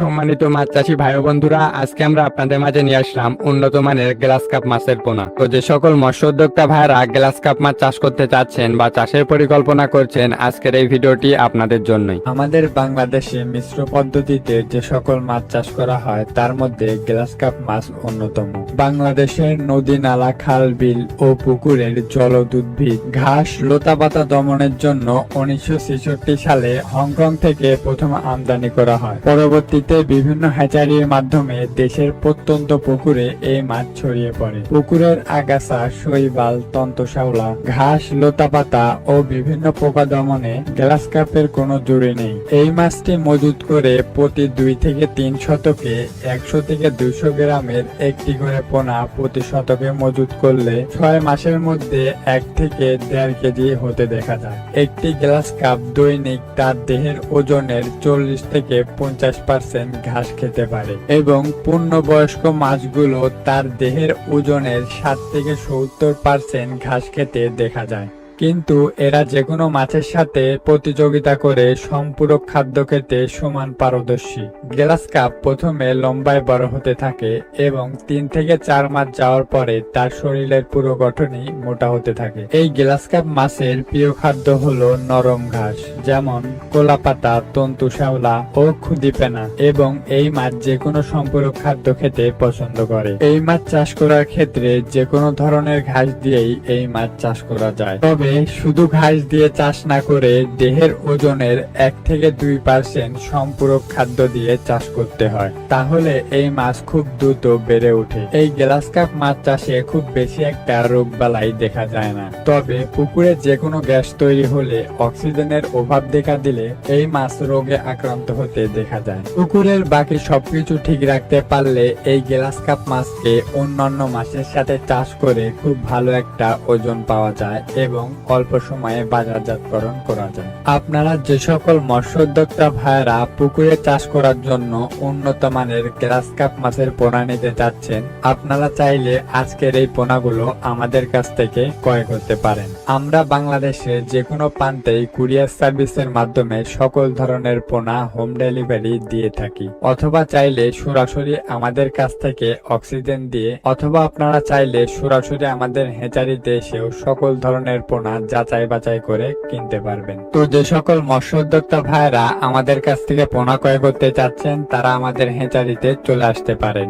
সম্মানিত মাছ চাষি ভাই বন্ধুরা, আজকে আমরা আপনাদের মাঝে নিয়ে আসলাম উন্নত মানের গ্লাস কাপ মাছের পোনা। তো যে সকল মৎস্য উদ্যোক্তা ভাইরা গ্লাস কাপ মাছ চাষ করতে চাচ্ছেন বা চাষের পরিকল্পনা করছেন, আজকের এই ভিডিওটি আপনাদের জন্যই। আমাদের বাংলাদেশে মিশ্র পদ্ধতিতে যে সকল মাছ চাষ করা হয়, তার মধ্যে গ্লাস কাপ মাছ অন্যতম। বাংলাদেশের নদী, নালা, খাল, বিল ও পুকুরের জলদ উদ্ভিদ, ঘাস, লতাপাতা দমনের জন্য উনিশশো ছেষট্টি সালে হংকং থেকে প্রথম আমদানি করা হয়। পরবর্তীতে বিভিন্ন হ্যাচারির মাধ্যমে দেশের প্রত্যন্ত পুকুরে এই মাছ ছড়িয়ে পড়ে। পুকুরের আগাছা, শৈবাল, তন্তশাওলা, ঘাস, লতাপাতা ও বিভিন্ন পোকা দমনে গ্লাস কাপের কোনো জুড়ি নেই। এই মাছটি মজুত করে প্রতি দুই থেকে তিন শতকে একশো থেকে দুইশো গ্রামের একটি করে পোনা প্রতি শতকে মজুত করলে ছয় মাসের মধ্যে এক থেকে দেড় কেজি হতে দেখা যায়। একটি গ্লাস কাপ দৈনিক তার দেহের ওজনের চল্লিশ থেকে পঞ্চাশ পার্সেন্ট ঘাস খেতে পারে। এবং পূর্ণবয়স্ক মাছগুলো তার দেহের ওজনের ষাট থেকে সত্তর পার্সেন্ট ঘাস খেতে দেখা যায়। কিন্তু এরা যে কোনো মাছের সাথে প্রতিযোগিতা করে সম্পূরক খাদ্য খেতে সমান পারদর্শী। গ্লাস কাপ প্রথমে লম্বায় বড় হতে থাকে এবং তিন থেকে চার মাস যাওয়ার পরে তার শরীরের পুরো গঠনই মোটা হতে থাকে। এই গ্লাস কাপ মাছের প্রিয় খাদ্য হলো নরম ঘাস, যেমন কোলাপাতা, তন্তু শ্যাওলা ও খুদিপেনা, এবং এই মাছ যে কোনো সম্পূরক খাদ্য খেতে পছন্দ করে। এই মাছ চাষ করার ক্ষেত্রে যে কোনো ধরনের ঘাস দিয়েই এই মাছ চাষ করা যায়। তবে শুধু ঘাস দিয়ে চাষ না করে দেহের ওজনের এক থেকে দুই পার্সেন্ট সম্পূরক খাদ্য দিয়ে চাষ করতে হয়। তাহলে এই মাছ খুব দ্রুত বেড়ে ওঠে। এই গ্লাস কাপ মাছ চাষে খুব বেশি একটা রোগ বালাই দেখা যায় না। তবে পুকুরে যে কোনো গ্যাস তৈরি হলে অক্সিজেনের অভাব দেখা দিলে এই মাছ রোগে আক্রান্ত হতে দেখা যায়। পুকুরের বাকি সবকিছু ঠিক রাখতে পারলে এই গ্লাস কাপ মাছকে অন্যান্য মাছের সাথে চাষ করে খুব ভালো একটা ওজন পাওয়া যায় এবং অল্প সময়ে বাজারজাতকরণ করা যায়। আপনারা যে সকল মৎস্য উদ্যোক্তা ভাইয়েরা পুকুরে চাষ করার জন্য উন্নত মানের গ্লাস কাপ মাছের পোনা নিতে চাচ্ছেন আপনারা চাইলে আজকের এই পোনাগুলো আমাদের কাছ থেকে ক্রয় করতে পারেন। আমরা বাংলাদেশে যে কোনো প্রান্তেই কুরিয়ার সার্ভিসের মাধ্যমে সকল ধরনের পোনা হোম ডেলিভারি দিয়ে থাকি। অথবা চাইলে সরাসরি আমাদের কাছ থেকে অক্সিজেন দিয়ে, অথবা আপনারা চাইলে সরাসরি আমাদের হেঁচারিতে এসেও সকল ধরনের পোনা যাচাই বাছাই করে কিনতে পারবেন। তো যে সকল মৎস্য উদ্যোক্তা ভাইরা আমাদের কাছ থেকে পোনা ক্রয় করতে চাচ্ছেন, তারা আমাদের হেঁচারিতে চলে আসতে পারেন।